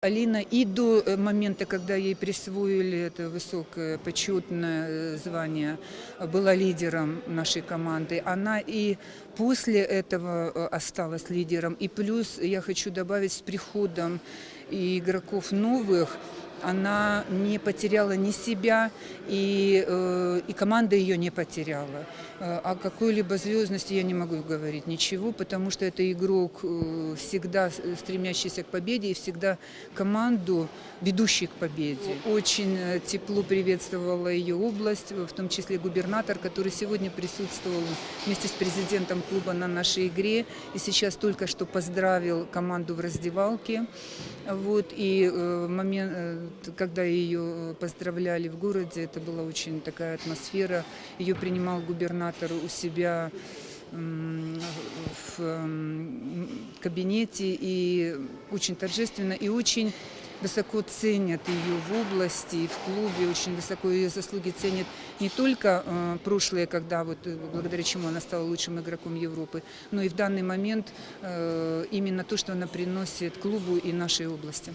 Алина и до э, момента, когда ей присвоили это высокое почетное э, звание, была лидером нашей команды. Она и после этого э, осталась лидером. И плюс я хочу добавить с приходом игроков новых, она не потеряла ни себя, и, э, и команда ее не потеряла. Э, О какой-либо звездности я не могу говорить ничего, потому что это игрок, э, всегда стремящийся к победе и всегда команду, ведущий к победе. Очень тепло приветствовала ее область, в том числе губернатор, который сегодня присутствовал вместе с президентом клуба на нашей игре и сейчас только что поздравил команду в раздевалке. Вот, и момент, когда ее поздравляли в городе, это была очень такая атмосфера. Ее принимал губернатор у себя в м, кабинете и очень торжественно и очень высоко ценят ее в области и в клубе, очень высоко ее заслуги ценят не только э, прошлые, когда вот э, благодаря чему она стала лучшим игроком Европы, но и в данный момент э, именно то, что она приносит клубу и нашей области.